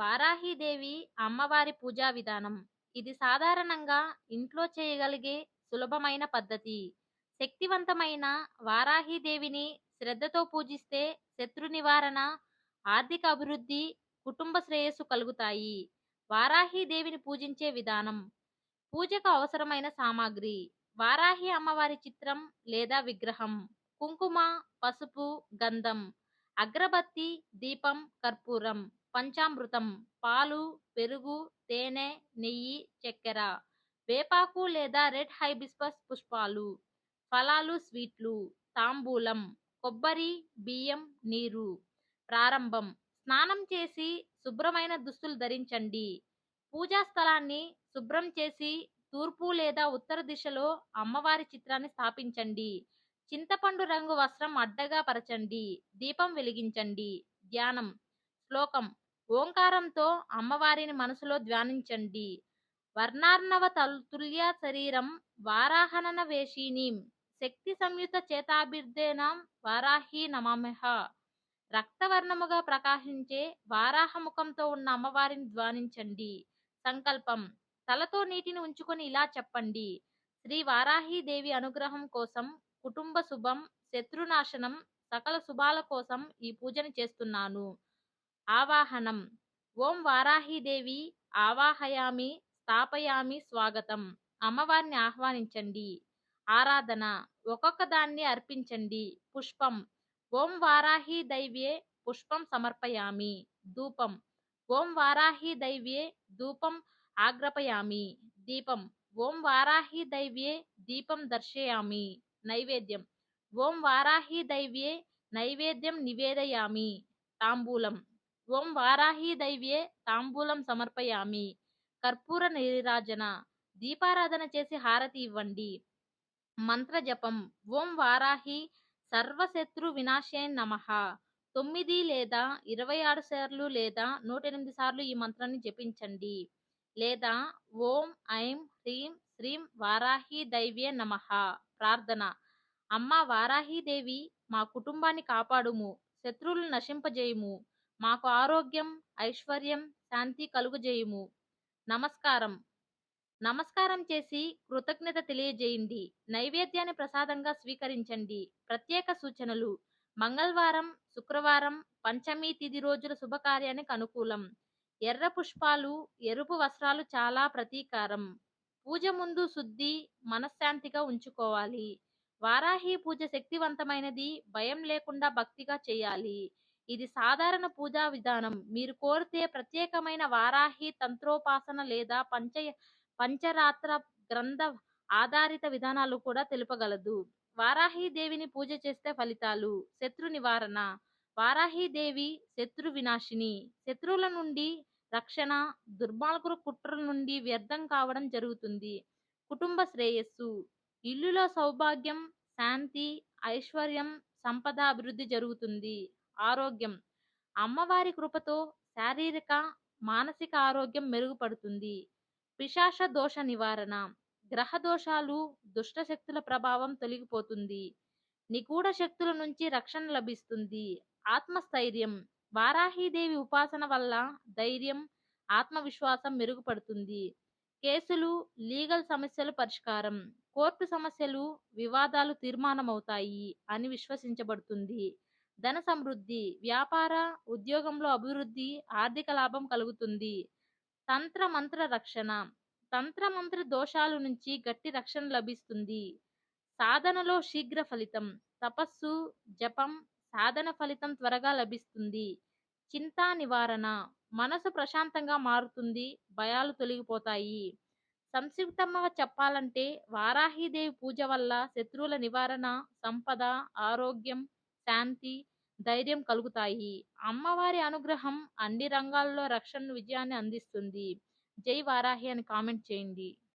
వారాహీదేవి అమ్మవారి పూజా విధానం. ఇది సాధారణంగా ఇంట్లో చేయగలిగే సులభమైన పద్ధతి. శక్తివంతమైన వారాహీదేవిని శ్రద్ధతో పూజిస్తే శత్రు నివారణ ఆర్థిక అభివృద్ధి కుటుంబ శ్రేయస్సు కలుగుతాయి. వారాహీదేవిని పూజించే విధానం. పూజకు అవసరమైన సామాగ్రి. వారాహి అమ్మవారి చిత్రం లేదా విగ్రహం. కుంకుమ పసుపు గంధం. అగ్రబత్తి దీపం కర్పూరం. పంచామృతం పాలు పెరుగు తేనె నెయ్యి చక్కెర వేపాకు లేదా రెడ్ హైబిస్పస్ పుష్పాలు ఫలాలు స్వీట్లు తాంబూలం కొబ్బరి బియ్యం నీరు. ప్రారంభం. స్నానం చేసి శుభ్రమైన దుస్తులు ధరించండి. పూజా స్థలాన్ని శుభ్రం చేసి తూర్పు లేదా ఉత్తర దిశలో అమ్మవారి చిత్రాన్ని స్థాపించండి. చింతపండు రంగు వస్త్రం అడ్డగా పరచండి. దీపం వెలిగించండి. ధ్యానం. శ్లోకం. ఓంకారంతో అమ్మవారిని మనసులో ధ్యానించండి. వర్ణార్ణవ తుల్య శరీరం వారాహనన వేషిణీం శక్తి సంయుత చేతాభిర్దేనం వారాహి నమః రక్తవర్ణముగా ప్రకాశించే వారాహముఖంతో ఉన్న అమ్మవారిని ధ్వానించండి సంకల్పం. తలతో నీటిని ఉంచుకొని ఇలా చెప్పండి. శ్రీ వారాహీదేవి అనుగ్రహం కోసం కుటుంబ శుభం శత్రునాశనం సకల శుభాల కోసం ఈ పూజను చేస్తున్నాను. ఆవాహనం. ఓం వారాహీదేవి ఆవాహయామి స్థాపయామి స్వాగతం. అమ్మవారిని ఆహ్వానించండి. ఆరాధన. ఒక్కొక్క దాన్ని అర్పించండి. పుష్పం. ఓం వారాహి దైవ్యే పుష్పం సమర్పయామి. ధూపం. ఓం వారాహి దైవ్యే ధూపం ఆగ్రపయామి. దీపం. ఓం వారాహి దైవ్యే దీపం దర్శయామి. నైవేద్యం. ఓం వారాహి దైవ్యే నైవేద్యం నివేదయామి. తాంబూలం. ఓం వారాహి దైవ్యే తాంబూలం సమర్పయామి. కర్పూర నీరాజన దీపారాధన చేసి హారతి ఇవ్వండి. మంత్ర జపం ఓం వారాహి సర్వశత్రు వినాశే నమః. తొమ్మిది లేదా ఇరవై ఆరు సార్లు లేదా నూట ఎనిమిది సార్లు ఈ మంత్రాన్ని జపించండి. లేదా ఓం ఐం హ్రీం శ్రీం వారాహి దైవ్యే నమః. ప్రార్థన అమ్మ వారాహీదేవి మా కుటుంబాన్ని కాపాడుము శత్రువులు నశింపజేయుము. మాకు ఆరోగ్యం ఐశ్వర్యం శాంతి కలుగజేయుము. నమస్కారం. నమస్కారం చేసి కృతజ్ఞత తెలియజేయండి. నైవేద్యాన్ని ప్రసాదంగా స్వీకరించండి. ప్రత్యేక సూచనలు. మంగళవారం శుక్రవారం పంచమి తిథి రోజుల శుభకార్యానికి అనుకూలం. ఎర్ర పుష్పాలు ఎరుపు వస్త్రాలు చాలా ప్రతీకారం. పూజ ముందు శుద్ధి మనశ్శాంతిగా ఉంచుకోవాలి. వారాహి పూజ శక్తివంతమైనది భయం లేకుండా భక్తిగా చేయాలి. ఇది సాధారణ పూజా విధానం. మీరు కోరితే ప్రత్యేకమైన వారాహి తంత్రోపాసన లేదా పంచ పంచరాత్ర గ్రంథ ఆధారిత విధానాలు కూడా తెలుపగలదు. వారాహి దేవిని పూజ చేస్తే ఫలితాలు. శత్రు నివారణ. వారాహి దేవి శత్రు వినాశిని. శత్రువుల నుండి రక్షణ దుర్మార్గుల కుట్రల నుండి వ్యర్థం కావడం జరుగుతుంది. కుటుంబ శ్రేయస్సు. ఇల్లులో సౌభాగ్యం శాంతి ఐశ్వర్యం సంపద అభివృద్ధి జరుగుతుంది. ఆరోగ్యం. అమ్మవారి కృపతో శారీరక మానసిక ఆరోగ్యం మెరుగుపడుతుంది. పిశాష దోష నివారణ గ్రహ దోషాలు దుష్ట శక్తుల ప్రభావం తొలగిపోతుంది. నిగూఢ శక్తుల నుంచి రక్షణ లభిస్తుంది. ఆత్మస్థైర్యం వారాహీదేవి ఉపాసన వల్ల ధైర్యం ఆత్మవిశ్వాసం మెరుగుపడుతుంది. కేసులు లీగల్ సమస్యలు పరిష్కారం కోర్టు సమస్యలు వివాదాలు తీర్మానమవుతాయి అని విశ్వసించబడుతుంది. ధన సమృద్ధి వ్యాపార ఉద్యోగంలో అభివృద్ధి ఆర్థిక లాభం కలుగుతుంది. తంత్ర మంత్ర రక్షణ తంత్ర మంత్ర దోషాల నుంచి గట్టి రక్షణ లభిస్తుంది. సాధనలో శీఘ్ర ఫలితం తపస్సు జపం సాధన ఫలితం త్వరగా లభిస్తుంది. చింతా నివారణ మనసు ప్రశాంతంగా మారుతుంది భయాలు తొలగిపోతాయి. సంక్షిప్తంగా చెప్పాలంటే వారాహిదేవి పూజ వల్ల శత్రువుల నివారణ సంపద ఆరోగ్యం శాంతి ధైర్యం కలుగుతాయి. అమ్మవారి అనుగ్రహం అన్ని రంగాల్లో రక్షణ విజయాన్ని అందిస్తుంది. జై వారాహి అని కామెంట్ చేయండి.